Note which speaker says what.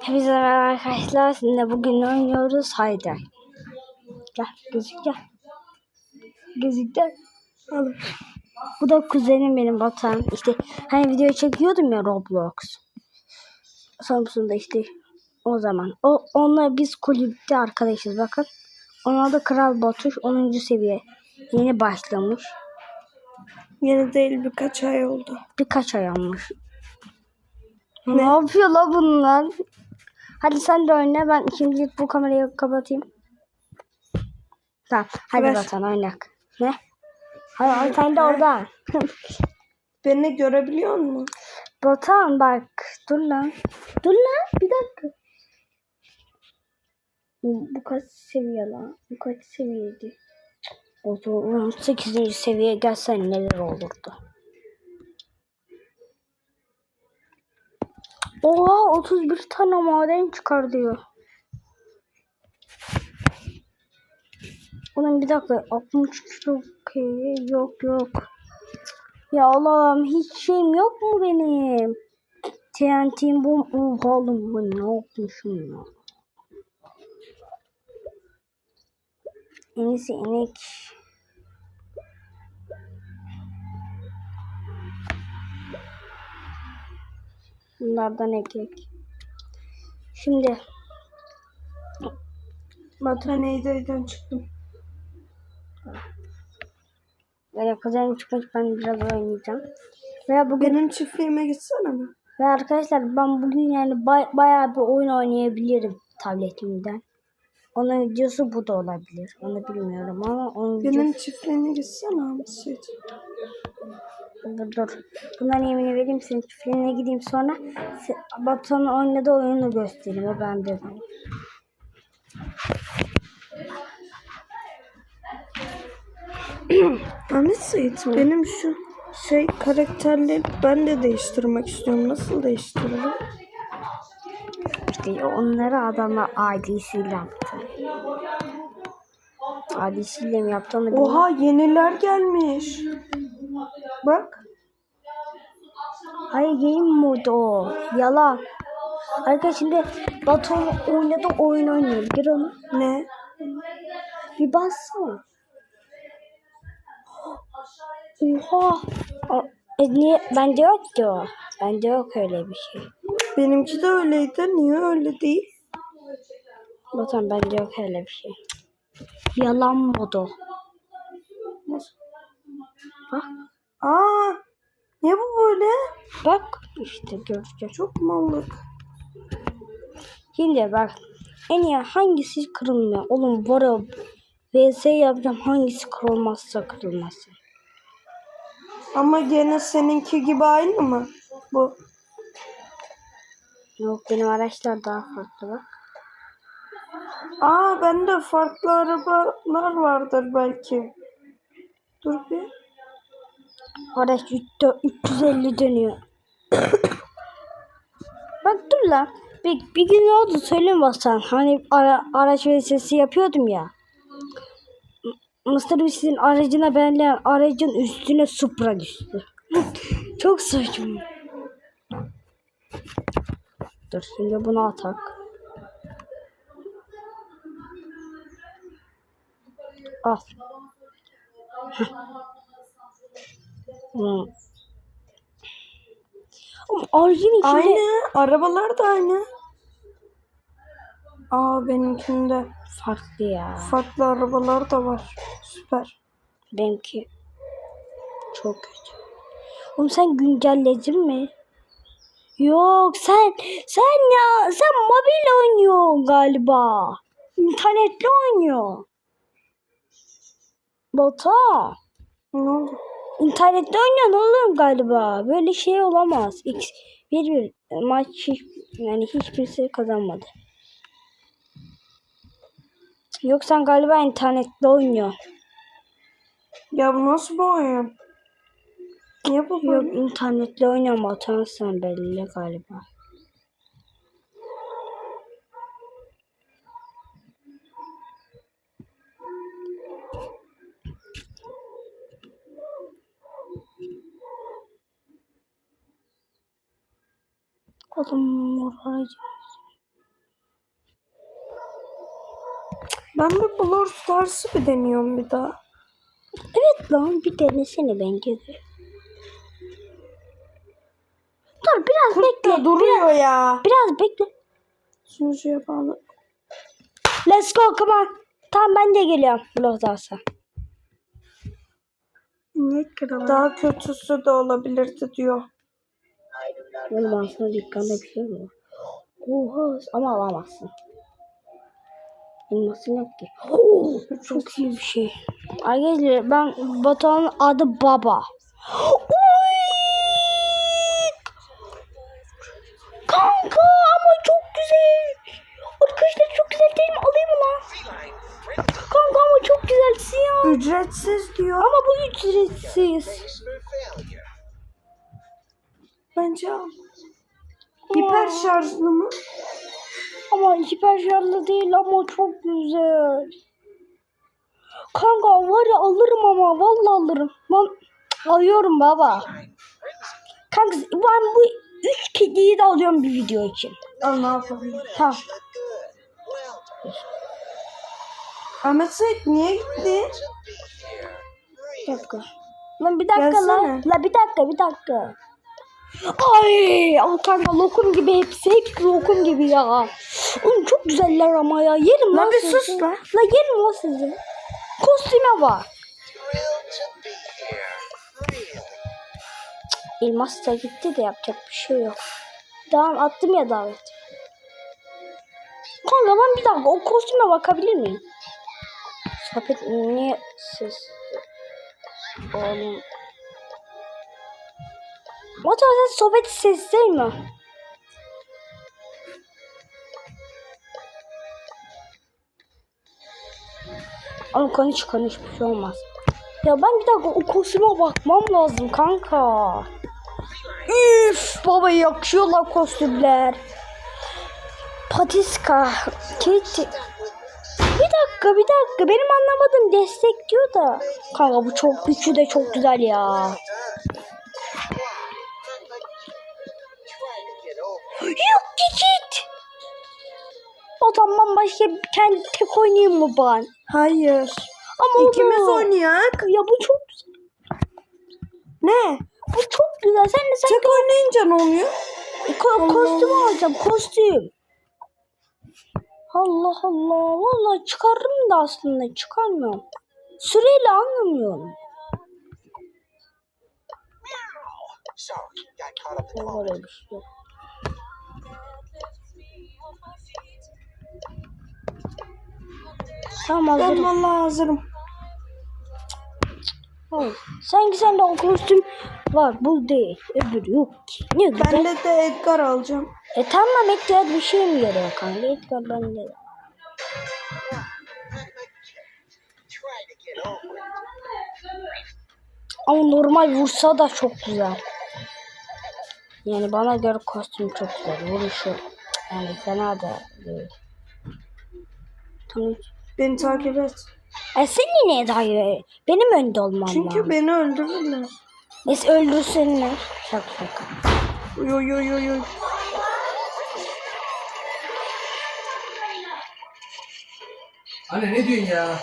Speaker 1: Hepinize merhaba arkadaşlar. Sizinle bugün oynuyoruz. Haydi. Gel gözük gel. Gözük gel. Al. Bu da kuzenim benim Batuhan. İşte hani video çekiyordum ya Roblox. Samsun'da işte o zaman. O onunla biz kulüpte arkadaşız bakın. Onlar da Kral Batuş 10. seviye. Yeni başlamış.
Speaker 2: Yeni değil birkaç ay oldu.
Speaker 1: Birkaç ay olmuş. Ne, yapıyor la bunlar? Hadi sen de oyna. Ben şimdi bu kamerayı kapatayım. Tamam. Hadi
Speaker 2: Ver.
Speaker 1: Batuhan oynak. Ne? Hadi sen de orada.
Speaker 2: Beni görebiliyor musun?
Speaker 1: Batuhan bak. Dur lan. Dur lan. Bir dakika. Bu, bu kaç seviye lan? Bu kaç seviyeydi? O zaman 8. seviyeye gelsen neler olurdu? Oha 31 tane maden çıkar diyor. Oğlum bir dakika 63 kilo yok yok. Ya Allah'ım hiç şeyim yok mu benim? TNT'm bu Oha oğlum ben ne yapmışım ya? En iyisi inek. Bunlardan ekek. Şimdi
Speaker 2: Eyda'dan çıktım.
Speaker 1: böyle kuzenim çıkmış ben biraz oynayacağım. Veya bugün
Speaker 2: Benim çiftliğime gitsene mi?
Speaker 1: ve arkadaşlar ben bugün yani bay, bayağı bir oyun oynayabilirim tabletimden. Onun videosu bu da olabilir. Onu bilmiyorum ama onun videosu
Speaker 2: Benim çiftliğime gitsene Seyit.
Speaker 1: Dur dur. Bundan yemini vereyim senin çiftliğine gideyim sonra Batuhan'ın oynadığı oyunu göstereyim. O bende.
Speaker 2: Ahmet Seyit benim şu şey karakterleri ben de değiştirmek istiyorum. Nasıl değiştiririm?
Speaker 1: İşte onları adamlar ailesiyle yaptı. Ailesiyle mi yaptı onu.
Speaker 2: Oha yeniler gelmiş. Bak.
Speaker 1: Hayır game modu o. Yalan. Arkadaşlar şimdi Batuhan oynadı oyun oynuyor. Gir onu.
Speaker 2: Ne?
Speaker 1: Bir bassana. Oha. E, niye? Bende yok ki o. Bende yok öyle bir şey.
Speaker 2: Benimki de öyleydi. Niye öyle değil?
Speaker 1: Batuhan bende yok öyle bir şey. Yalan modu. Bak.
Speaker 2: Aa, niye bu böyle?
Speaker 1: Bak işte göreceğiz.
Speaker 2: Çok mallık.
Speaker 1: Şimdi bak. En iyi hangisi kırılmıyor? Oğlum ya VS yapacağım hangisi kırılmazsa kırılmasın.
Speaker 2: Ama gene seninki gibi aynı mı? Bu.
Speaker 1: Yok benim araçlar daha farklı bak.
Speaker 2: Aa bende farklı arabalar vardır belki. Dur bir.
Speaker 1: Araç 350 dönüyor. bak dur lan. Bir, bir gün ne oldu söyleyeyim Basan. Hani ara, araç VS'si yapıyordum ya. M- Mr. Beast'in aracına benleyen aracın üstüne Supra düştü. Çok saçma. Dur şimdi bunu atak. Al. Heh. Hmm. Oğlum aracın içinde...
Speaker 2: Aynı. Arabalar da aynı. Aa benimkinde
Speaker 1: Farklı ya.
Speaker 2: farklı arabalar da var. Süper.
Speaker 1: Benimki çok kötü. Oğlum sen güncelledin mi? Yok sen sen ya sen mobil oynuyorsun galiba. İnternetli oynuyor. Bota.
Speaker 2: Ne oldu?
Speaker 1: İnternette oynuyorsun oğlum galiba. Böyle şey olamaz. X bir bir maç hiç, yani hiç kimse kazanmadı. Yok sen galiba internette oynuyorsun.
Speaker 2: Ya bu nasıl bir oyun? Niye bu
Speaker 1: Yok
Speaker 2: böyle?
Speaker 1: internetle oynama sen belli galiba. Adam vuracağız.
Speaker 2: Ben bu Blur Stars'ı bir deniyorum bir daha.
Speaker 1: Evet lan bir denesene bence de. Dur biraz bekle.
Speaker 2: duruyor biraz, ya.
Speaker 1: Biraz bekle.
Speaker 2: Şunu şey yapalım.
Speaker 1: Let's go come on. Tamam ben de geliyorum Blur Stars'a.
Speaker 2: Niye Daha kötüsü de olabilirdi diyor.
Speaker 1: Oğlum aslında dükkanda bir şey mi var? Oha ama alamazsın. Elmasın yok ki. Oo, çok iyi bir şey. Arkadaşlar ben Batuhan'ın adı Baba. Kanka ama çok güzel. Arkadaşlar çok güzel değil mi? Alayım mı lan? Kanka ama çok güzelsin ya.
Speaker 2: Ücretsiz diyor.
Speaker 1: Ama bu ücretsiz.
Speaker 2: Bence al. Hiper şarjlı mı?
Speaker 1: Ama hiper şarjlı değil ama çok güzel. Kanka var ya alırım ama vallahi alırım. Ben alıyorum baba. Kanka ben bu üç kediyi de alıyorum bir video için.
Speaker 2: Al ne yapalım?
Speaker 1: Tamam.
Speaker 2: Ahmet Sait niye gitti?
Speaker 1: Bir dakika. Lan bir dakika lan.
Speaker 2: Gelsene.
Speaker 1: La bir dakika bir dakika. Ay ama kanka lokum gibi hepsi hepsi lokum gibi ya. Oğlum çok güzeller ama ya. Yerim lan
Speaker 2: Lan bir sus lan.
Speaker 1: La yerim lan sizi. Kostüme bak. Elmas da gitti de yapacak bir şey yok. Tamam attım ya davet. Kanka ben bir dakika o kostüme bakabilir miyim? Sohbet niye siz? Oğlum. Tarz sohbet ses değil mi? Ama konuş konuş bir şey olmaz. Ya ben bir dakika o kostüme bakmam lazım kanka. Üf baba yakışıyorlar kostümler. Patiska. Kitty. Bir dakika bir dakika benim anlamadığım destek diyor da. Kanka bu çok güçlü de çok güzel ya. Yok git. O zaman başka kendi tek oynayayım mı ben?
Speaker 2: Hayır.
Speaker 1: Ama
Speaker 2: İkimiz
Speaker 1: olur.
Speaker 2: oynayak.
Speaker 1: Ya bu çok güzel.
Speaker 2: Ne?
Speaker 1: Bu çok güzel. Sen de sen
Speaker 2: Tek oynayınca ne oluyor?
Speaker 1: Ko- kostüm alacağım kostüm. Allah Allah. Vallahi çıkarırım da aslında çıkarmıyorum. Süreyle anlamıyorum. Öyle bir şey yok. Tamam
Speaker 2: Ben
Speaker 1: hazırım.
Speaker 2: vallahi hazırım.
Speaker 1: Hayır. Sanki sende o kostüm var. Bu değil. Öbürü yok ki. Ne güzel.
Speaker 2: Ben de, de Edgar alacağım.
Speaker 1: E tamam Edgar bir şey mi yarıyor kanka? Edgar bende. de. Ama normal vursa da çok güzel. Yani bana göre kostüm çok güzel. Vuruşu yani fena da değil. Tamam.
Speaker 2: Beni takip et.
Speaker 1: E sen yine daha benim önde olmam
Speaker 2: Çünkü
Speaker 1: lazım.
Speaker 2: beni öldürürler.
Speaker 1: Neyse öldürsünler. Şaka şaka.
Speaker 2: Uy uy uy uy uy.
Speaker 3: Anne ne diyorsun ya?